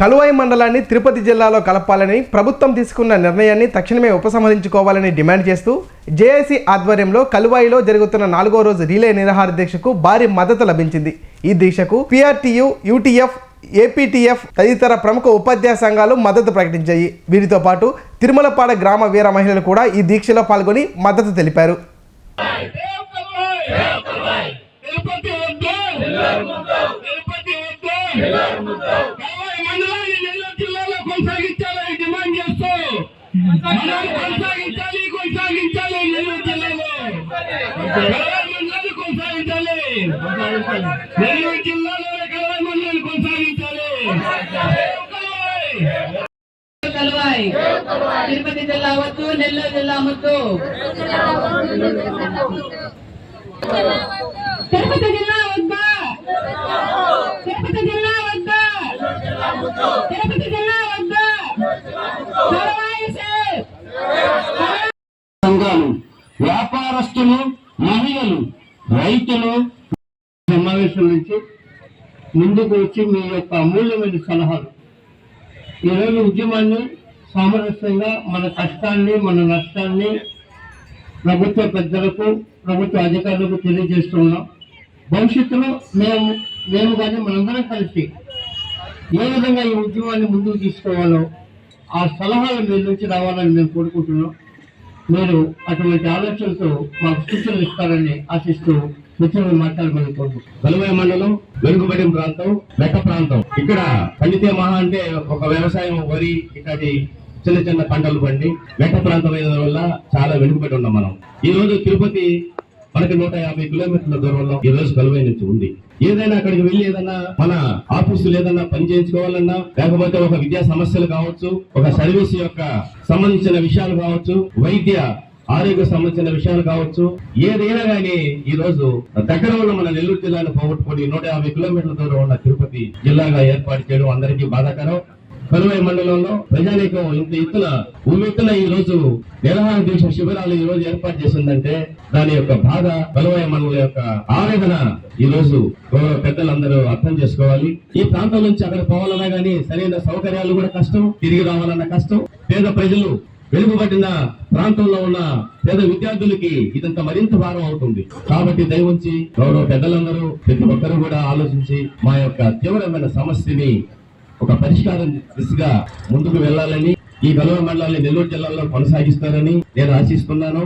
కలువాయి మండలాన్ని తిరుపతి జిల్లాలో కలపాలని ప్రభుత్వం తీసుకున్న నిర్ణయాన్ని తక్షణమే ఉపసంహరించుకోవాలని డిమాండ్ చేస్తూ జేఏసీ ఆధ్వర్యంలో కలువాయిలో జరుగుతున్న నాలుగో రోజు రిలే నిరాహార దీక్షకు భారీ మద్దతు లభించింది. ఈ దీక్షకు పిఆర్టీయు యూటీఎఫ్ ఏపీటీఎఫ్ తదితర ప్రముఖ ఉపాధ్యాయ సంఘాలు మద్దతు ప్రకటించాయి. వీరితో పాటు తిరుమలపాడ గ్రామ వీర మహిళలు కూడా ఈ దీక్షలో పాల్గొని మద్దతు తెలిపారు. తిరుపతి కొనసాగించాలి కొనసాగించాలి నెల్లూరు జిల్లాలో కలవాయి మండలాన్ని కొనసాగించాలి నెల్లూరు జిల్లాలో కలవాయి మండలాన్ని కొనసాగించాలి కలవాయి. కలవాయి తిరుపతి జిల్లా వద్దు నెల్లూరు జిల్లా వద్దు తిరుపతి మహిళలు రైతులు సమావేశం నుంచి ముందుకు వచ్చి మీ యొక్క అమూల్యమైన సలహాలు. ఈరోజు ఉద్యమాన్ని సామరస్యంగా మన కష్టాన్ని మన నష్టాన్ని ప్రభుత్వ పెద్దలకు ప్రభుత్వ అధికారులకు తెలియజేస్తున్నాం భవిష్యత్తులో మేము మేము కానీ మనందరం కలిసి ఏ విధంగా ఈ ఉద్యమాన్ని ముందుకు తీసుకోవాలో ఆ సలహాలు మీ నుంచి రావాలని మేము కోరుకుంటున్నాం. మీరు అటువంటి ఆలోచనతో మాకు సూచనలు ఇస్తారని ఆశిస్తూ మిత్రులు మాట్లాడమని కోరుకుంటున్నాం మండలం వెనుకబడిన ప్రాంతం మెట్ట ప్రాంతం. ఇక్కడ పండితే మహా అంటే ఒక వ్యవసాయం వరి ఇట్లాంటి చిన్న చిన్న పంటలు పండి మెట్ట ప్రాంతం అయిన వల్ల చాలా వెనుకబడి ఉన్నాం మనం. ఈ రోజు తిరుపతి మనకి నూట యాభై కిలోమీటర్ల దూరంలో ఈ రోజు కలువై నుంచి ఉంది. ఏదైనా అక్కడికి వెళ్ళి ఏదైనా మన ఆఫీసులు ఏదైనా పని చేయించుకోవాలన్నా లేకపోతే ఒక విద్యా సమస్యలు కావచ్చు ఒక సర్వీస్ యొక్క సంబంధించిన విషయాలు కావచ్చు వైద్య ఆరోగ్య సంబంధించిన విషయాలు కావచ్చు ఏదైనా కానీ ఈ రోజు దగ్గర ఉన్న మన నెల్లూరు జిల్లాను పోగొట్టుకొని నూట యాభై కిలోమీటర్ల దూరం ఉన్న తిరుపతి జిల్లాగా ఏర్పాటు చేయడం అందరికీ బాధాకరం. కరువై మండలంలో ప్రజానీకం ఇంత ఎత్తున ఉమ్మెత్తున ఈ రోజు నిరహార దీక్ష శిబిరాలు ఈ రోజు ఏర్పాటు చేసిందంటే దాని యొక్క బాధ కలువై మండలం యొక్క ఆవేదన ఈ రోజు గౌరవ పెద్దలందరూ అర్థం చేసుకోవాలి. ఈ ప్రాంతం నుంచి అక్కడ పోవాలన్నా గానీ సరైన సౌకర్యాలు కూడా కష్టం తిరిగి రావాలన్న కష్టం. పేద ప్రజలు వెలుగుబడిన ప్రాంతంలో ఉన్న పేద విద్యార్థులకి ఇదంతా మరింత భారం అవుతుంది. కాబట్టి దయవుంచి గౌరవ పెద్దలందరూ ప్రతి ఒక్కరూ కూడా ఆలోచించి మా యొక్క తీవ్రమైన సమస్యని ఒక పరిష్కారం దిశగా ముందుకు వెళ్ళాలని ఈ గలవ మండలాన్ని నెల్లూరు జిల్లాలో కొనసాగిస్తారని నేను ఆశిస్తున్నాను.